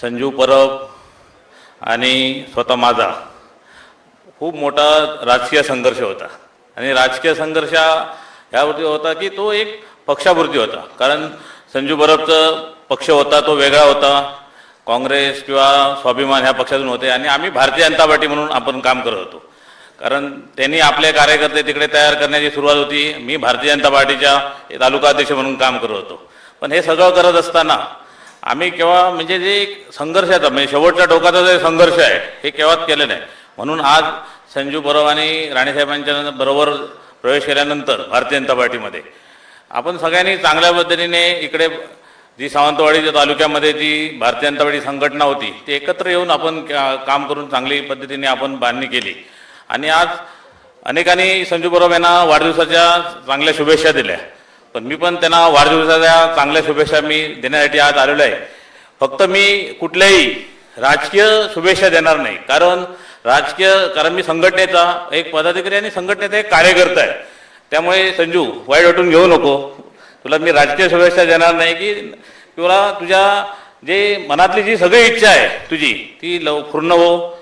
संजू परब आणि स्वतः माझा. खूप मोठा राजकीय संघर्ष होता. आणि राजकीय संघर्ष यावरती होता की तो एक पक्षापुरती होता. कारण संजू परबचं पक्ष होता तो वेगळा होता. काँग्रेस किंवा स्वाभिमान ह्या पक्षातून होते. आणि आम्ही भारतीय जनता पार्टी म्हणून आपण काम करत होतो. कारण त्यांनी आपले कार्यकर्ते तिकडे तयार करण्याची सुरुवात होती. मी भारतीय जनता पार्टीच्या तालुका अध्यक्ष म्हणून काम करत होतो. पण हे सगळं करत असताना आम्ही केव्हा म्हणजे जे संघर्षाचा म्हणजे शेवटच्या टोकाचा जे संघर्ष आहे हे केव्हाच केलं नाही. म्हणून आज संजू परब आणि राणेसाहेबांच्या बरोबर प्रवेश केल्यानंतर भारतीय जनता पार्टीमध्ये आपण सगळ्यांनी चांगल्या पद्धतीने इकडे जी सावंतवाडी तालुक्यामध्ये जी भारतीय जनता पार्टी संघटना होती ती एकत्र येऊन आपण का- काम करून चांगली पद्धतीने आपण बांधणी केली. आणि आज अनेकांनी संजू परब यांना वाढदिवसाच्या चांगल्या शुभेच्छा दिल्या. पण मी पण त्यांना वाढदिवसाच्या चांगल्या शुभेच्छा मी देण्यासाठी आज आलेलो आहे. फक्त मी कुठल्याही राजकीय शुभेच्छा देणार नाही. कारण राजकीय कारण मी संघटनेचा एक पदाधिकारी आणि संघटनेचा एक कार्यकर्ता आहे. त्यामुळे संजू वाईट वाटून घेऊ नको. तुला मी राजकीय शुभेच्छा देणार नाही की तुला तुझ्या जे मनातली जी सगळी इच्छा आहे तुझी ती लव पूर्ण हो.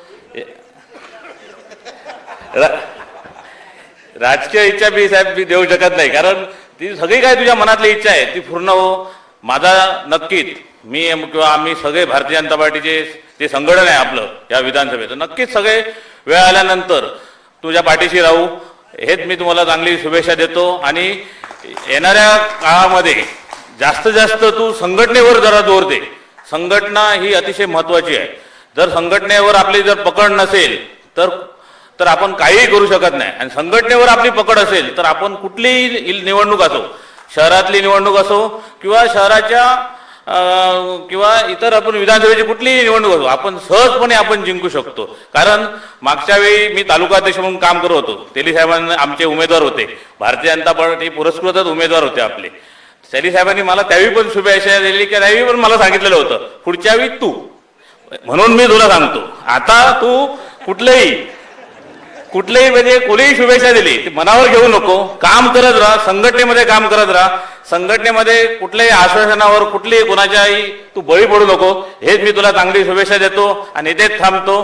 रा- राजकीय इच्छा मी साहेब मी देऊ शकत नाही. कारण ती सगळी काय तुझ्या मनातली इच्छा आहे ती पूर्ण हो. माझा नक्कीच मी किंवा आम्ही सगळे भारतीय जनता पार्टीचे जे संघटन आहे आपलं या विधानसभेचं नक्कीच सगळे वेळ आल्यानंतर तुझ्या पाठीशी राहू. हेच मी तुम्हाला चांगली शुभेच्छा देतो आणि येणाऱ्या काळामध्ये जास्तीत जास्त तू संघटनेवर जरा जोर दे. संघटना ही अतिशय महत्वाची आहे. जर संघटनेवर आपली जर पकड नसेल तर तर आपण काहीही करू शकत नाही. आणि संघटनेवर आपली पकड असेल तर आपण कुठलीही निवडणूक असो शहरातली निवडणूक असो किंवा शहराच्या किंवा इतर आपण विधानसभेची कुठलीही निवडणूक असो आपण सहजपणे आपण जिंकू शकतो. कारण मागच्या वेळी मी तालुका अध्यक्ष म्हणून काम करत होतो. तेली साहेबांना आमचे उमेदवार होते. भारतीय जनता पार्टी पुरस्कृतच उमेदवार होते आपले. तेली साहेबांनी मला त्यावेळी पण शुभेच्छा दिली की त्यावेळी पण मला सांगितलेलं होतं पुढच्या वेळी तू म्हणून मी तुला सांगतो. आता तू कुठलंही कुठलेही म्हणजे कोणीही शुभेच्छा दिली ती मनावर घेऊ नको. काम करत राहा संघटनेमध्ये काम करत राहा. संघटनेमध्ये कुठल्याही आश्वासनावर कुठलीही कोणाच्याही तू बळी पडू नको. हेच मी तुला चांगली शुभेच्छा देतो आणि इथेच थांबतो.